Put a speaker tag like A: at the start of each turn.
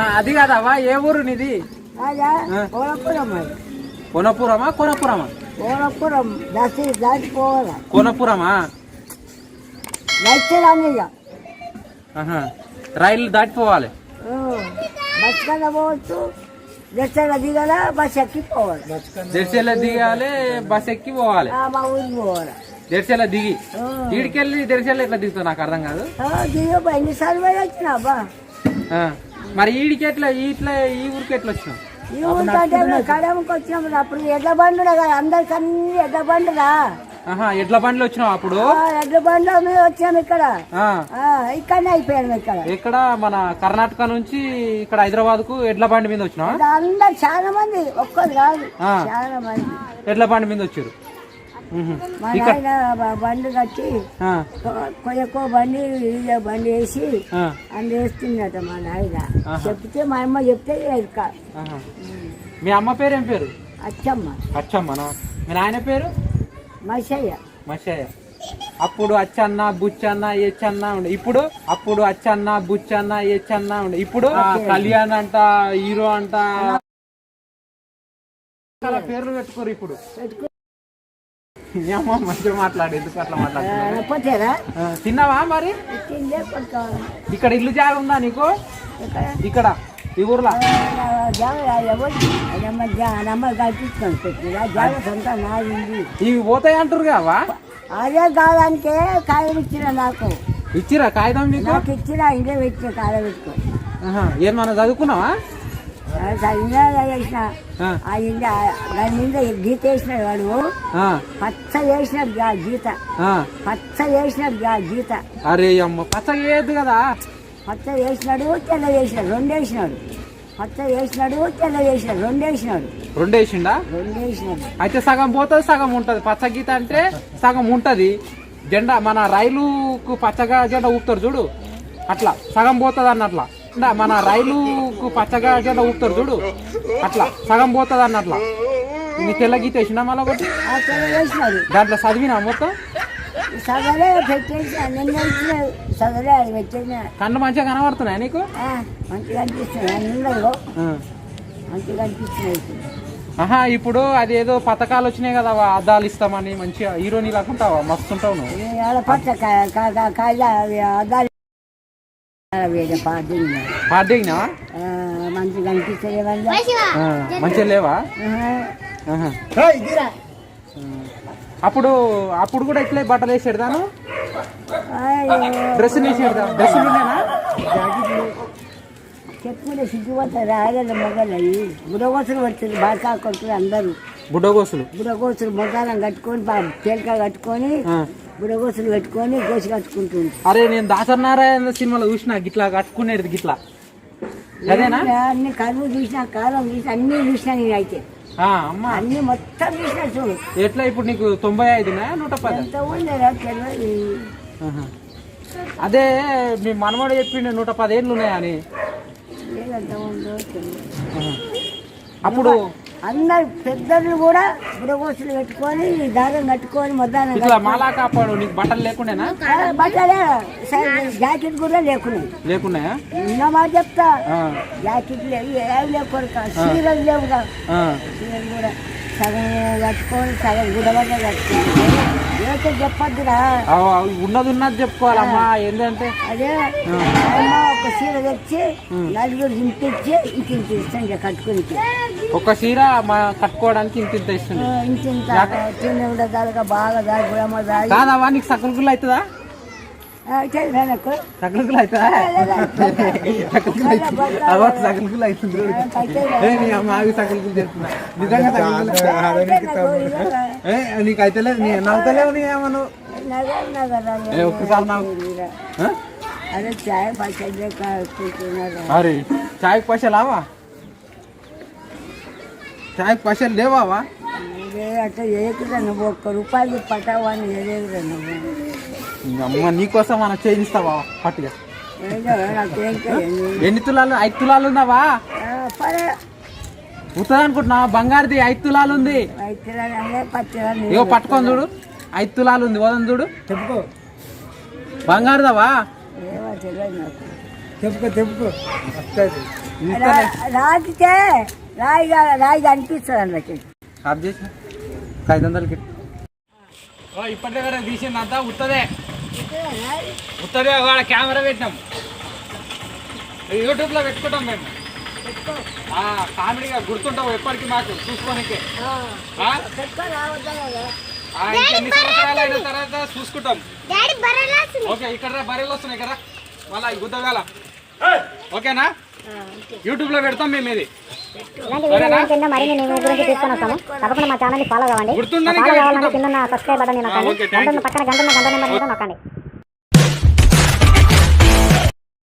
A: అది కాదవ్వా ఏ ఊరు నీది? కొనపురమా కొనపురమా?
B: కోనపురం
A: కొనపురమా. రైలు దాటిపోవాలి
B: బస్ పోవచ్చు. దర్శన దిగల బస్ ఎక్కి పోవాలి.
A: దిగాలి బస్ ఎక్కి పోవాలి.
B: ఆ, మా ఊరికి పోవాలి.
A: జెర్సీలో దిగి. ఈడికెళ్ళి జెర్సీలో ఎట్లా దిగుతావు నాకు అర్థం కాదు?
B: ఎన్నిసార్లు పోయి వచ్చినా బా.
A: ఆ. మరి ఈడికి ఎట్లా ఇట్లా ఈ ఊరికి ఎట్లా వచ్చినావు?
B: ఈ ఊరికంటే కడమకి వచ్చినప్పుడు అప్పుడు ఎడ్ల బండురా కదా అందరికన్నీ ఎడ్ల బండురా
A: ఆహా ఎడ్ల బండ్లు వచ్చినావు అప్పుడు?
B: ఆ, ఎడ్ల బండ్లో మేము వచ్చాము ఇక్కడ.
A: ఆ.
B: ఆ, ఇక్కడనే అయిపోయాము ఇక్కడ.
A: ఇక్కడ మన కర్ణాటక నుంచి ఇక్కడ హైదరాబాద్కు ఎడ్ల బండి మీద వచ్చినావా?
B: ఇక్కడ అందరు చాలా మంది ఒక్కరు కాదు
A: ఆ.
B: చాలా మంది.
A: ఎడ్ల బండి మీద వచ్చారు.
B: మా నాయన బండి కట్టి కొయ్యకో బండి ఇదే బండి వేసి అందు వేస్తుందట మా నాయన. చెప్తే మా అమ్మ చెప్తే ఇక.
A: మీ అమ్మ పేరు ఏం పేరు?
B: అచ్చమ్మ.
A: అచ్చమ్మనా మీ నాయన పేరు?
B: మసయ్య
A: మషయ్య. అప్పుడు అచ్చన్న బుచ్చన్న ఏచన్న ఉండే. ఇప్పుడు? అప్పుడు అచ్చన్న బుచ్చన్న ఏచన్న ఉండే. ఇప్పుడు? కళ్యాణ్ అంట హీరో అంట. పేర్లు పెట్టుకోరు ఇప్పుడు.
B: పెట్టుకో
A: మీ అమ్మ మంచిగా మాట్లాడు. ఎందుకు అట్లా మాట్లాడుతున్నా
B: పోతేరా
A: తిన్నావా మరి? ఇక్కడ ఇల్లు జాగ ఉందా నీకు?
B: ఇక్కడ?
A: ఈ ఊర్లో? ఇవి పోతాయి అంటారు కావా
B: అదే కాదానికే కాయలు ఇచ్చిన నాకు.
A: ఇచ్చిరా కాగితం నీకు?
B: ఇచ్చిన ఇంటే పెట్టిన పెట్టుకో.
A: ఆహా. ఏమన్నా చదువుకున్నావా?
B: వేసిన దాని మీద గీత వేసినాడు వాడు. పచ్చ వేసినాడు గీత. పచ్చ వేసినాడు గీత.
A: అరే అమ్మ పచ్చగా వేయద్దు కదా.
B: పచ్చ వేసినాడు తెల్ల వేసినాడు రెండు వేసినాడు. పచ్చ వేసినాడు తెల్ల వేసినాడు రెండు వేసినాడు.
A: రెండు వేసిండా?
B: రెండు వేసినాడు.
A: అయితే సగం పోతుంది సగం ఉంటది. పచ్చ గీత అంటే సగం ఉంటది. జెండా మన రైలుకు పచ్చగా జెండా ఊపుతారు చూడు. అట్లా సగం పోతుంది అన్నట్లా. మన రైలుకు పచ్చగా జెండా ఊపుతారు చూడు. అట్లా సగం పోతుంది అన్నట్లా. నీ తెల్ల గీత వేసినా మళ్ళీ ఒకటి? దాంట్లో చదివినా మొత్తం? కన్ను మంచిగా కనబడుతున్నాయి నీకు? ఆహా ఇప్పుడు అది ఏదో పథకాలు వచ్చినాయి కదా అద్దాలు ఇస్తామని మంచిగా హీరోని లాకుంటావా మస్తు ఉంటావు నువ్వు. పాడ్డిగినావా
B: ఆ, మంచిగా. వాళ్ళు
A: మంచిగా లేవా. అప్పుడు అప్పుడు కూడా ఇట్లే బట్టలు వేసేదాను
B: అయ్యో.
A: డ్రెస్ వేసేదా డ్రెస్సులు ఉండేనా
B: చెప్పుకుంటే సిగ్గుపోతారు ఆడలు మొగలు బుడగోసులు పడుతుంది బాగా కొడుకులు అందరూ.
A: బుడ్డగోసులు
B: బుడగోసులు మొగాలను కట్టుకొని తేలిక కట్టుకొని. బుడగోసులు పెట్టుకొని గోసి కట్టుకుంటుంది
A: అరే నేను దాసనారాయణ సినిమాలో చూసిన గిట్లా కట్టుకునేది గిట్లా. అదేనా?
B: అన్ని కరువు చూసిన కాలం చూసిన అన్ని చూసిన నేను అయితే అన్ని మొత్తం చూసిన చూడు.
A: ఎట్లా ఇప్పుడు నీకు తొంభై ఐదునా నూట పది. అదే మీ మనమడు చెప్పిండు నూట పదేళ్ళు ఉన్నాయని.
B: ఏదంత ఉందో.
A: అప్పుడు
B: అందరు పెద్దలు కూడా బుడగోసులు పెట్టుకొని దారం కట్టుకొని మొత్తాన్ని
A: ఇట్లా మాలా కాపాడు నీకు బట్టలు లేకుండేనా?
B: బట్టలే జాకెట్ కూడా లేకున్నాయి.
A: లేకున్నాయా?
B: నిన్న మాట చెప్తా జాకెట్ లేవు ఏమి లేకుండా చీరలు లేవుగా.
A: ఆ.
B: చీరలు కూడా. సగం సగం చెప్పొద్దురా.
A: ఉన్నది ఉన్నది చెప్పుకోవాలమ్మా ఏంటంటే?
B: అదే అమ్మ ఒక చీర తెచ్చి నలుగురు ఇంక ఇంత ఇస్తాం ఇక కట్టుకుని
A: ఒక చీర మా కట్టుకోవడానికి ఇంత ఇంత ఇస్తుంది.
B: ఇంత ఇంత తిన్న బాగా దాని
A: కాదమ్మా నీకు అవుతుందా?
B: వెనక్కు
A: సకులుకులు అవుతుందా సకులుకులు అవుతుంది అవ్వ సకులుకులు అవుతుంది ఏ, నీ అమ్మ ఆగి సకులుకులు చేస్తున్నా నిజంగా సకులుకులు ఏ నీకు అయితే లేదు నీ నవ్వుతలేవు నీ ఏమను ఏ, ఒక్కసారి నవ్వు ఆ?
B: అరే చాయ్ పచ్చడి కూర్చున్నారు
A: అరే చాయ్ పైసలు లావా చాయ్ పైసలు లేవావా
B: అట్లా ఏకురా నువ్వు ఒక్క రూపాయలు పట్టావని ఏదేకురా నువ్వు.
A: అమ్మ నీకోసం మనం చేయిస్తావా? పట్టుగా
B: ఏదో నాకేం తెలియదు.
A: ఎన్ని తులాలు? ఐదు తులాలు ఉన్నావా?
B: ఆ, పరే.
A: ఉత్తది అనుకుంటున్నా బంగారుది ఐదు తులాలు ఉంది. ఇగో పట్టుకొని చూడు. ఐదు తులాలు ఉంది వదం చూడు.
C: చెప్పుకో.
A: బంగారుదవా?
B: ఏమో తెలియదు నాకు.
C: చెప్పుకో చెప్పుకో. వస్తుంది
A: ఇది ఇస్తానే.
B: రా- రాగితే రాయిగా రాయిగా అనిపిస్తుంది అన్నట్టు
A: ఆఫ్ చేసిన ఐదు వందలకి ఇప్పటి దగ్గర తీసిందంతా ఉత్తదే. ఉత్తదే వాడ కెమెరా పెట్టినాం. యూట్యూబ్లో పెట్టుకుంటాం మేము. ఆ, కామెడీగా గుర్తుంటాం ఎప్పటికీ మాకు చూసుకోనికే. ఆ? ఆ, ఇంకెన్ని సంవత్సరాలు అయిన తర్వాత చూసుకుంటాం. ఓకే ఇక్కడ రా, బర్రెలు వస్తున్నాయి కదా మళ్ళీ గుద్దగాల. ఓకేనా? యూట్యూబ్లో పెడతాం మేము ఇది.
C: ఇలాంటి వీడియోలు కింద మరిన్ని మీ గురించి తీసుకొని వస్తాము. తప్పకుండా మా ఛానల్ని ఫాలో కావండి ఫాలో కావాలంటే. కింద. సబ్స్క్రైబ్ బటన్ నొక్కండి.
A: Okay, thank you.
C: గంట పక్కన గంట ఉన్న గంట నెంబర్ కూడా నొక్కండి.